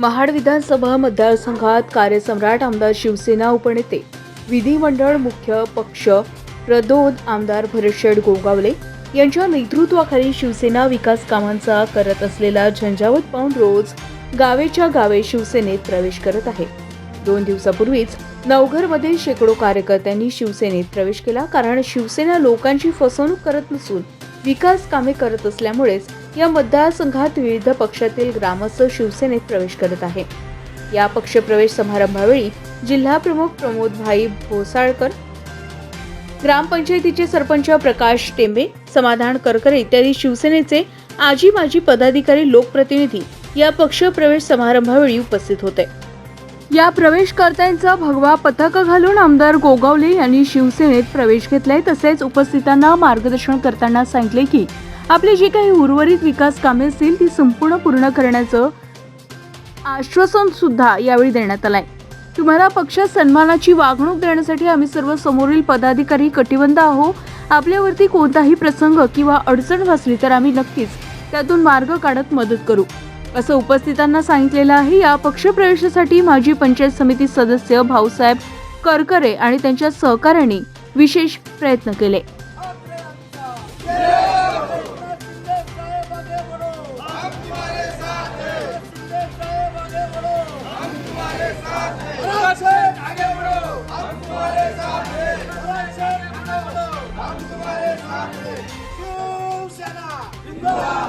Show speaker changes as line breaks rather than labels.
महाड विधानसभा मतदारसंघात कार्यसम्राट आमदार शिवसेना उपनेते विधिमंडळ मुख्य पक्ष प्रदोद आमदार भरतशेठ गोगावले यांच्या नेतृत्वाखाली शिवसेना विकास कामांचा करत असलेला झंझावत पाहून रोज गावेच्या गावे शिवसेनेत प्रवेश करत आहे. दोन दिवसापूर्वीच नवघरमध्ये शेकडो कार्यकर्त्यांनी शिवसेनेत प्रवेश केला कारण शिवसेना लोकांची फसवणूक करत नसून विकास कामे करत असल्यामुळेच या मतदारसंघात विविध पक्षातील ग्रामस्थ शिवसेनेत प्रवेश करत आहे. या पक्षप्रवेश समारंभावेळी जिल्हा प्रमुख प्रमोद भाई भोसाळकर ग्रामपंचायतीचे सरपंच प्रकाश टेंबे समाधान करकरे इत्यादी शिवसेनेचे आजी माजी पदाधिकारी लोकप्रतिनिधी या पक्षप्रवेश समारंभावेळी उपस्थित होते. या प्रवेशकर्त्यांचा भगवा पथक घालून आमदार गोगावले यांनी शिवसेनेत प्रवेश घेतलाय तसेच उपस्थितांना मार्गदर्शन करताना सांगितले की आपली जी काही उर्वरित विकास कामे असतील ती संपूर्ण पूर्ण करण्याचं आश्वासन सुद्धा यावेळी देण्यात आलंय. तुम्हाला पक्षात सन्मानाची वागणूक देण्यासाठी आम्ही सर्व समोरील पदाधिकारी कटिबंध आहो आपल्यावरती कोणताही प्रसंग किंवा अडचण भासली तर आम्ही नक्कीच त्यातून मार्ग काढत मदत करू. असं उपस्थितांना सांगितलेलं आहे. या पक्षप्रवेशासाठी माजी पंचायत समिती सदस्य भाऊसाहेब करकरे आणि त्यांच्या सहकाऱ्यांनी विशेष प्रयत्न केले. 아무리 꾸.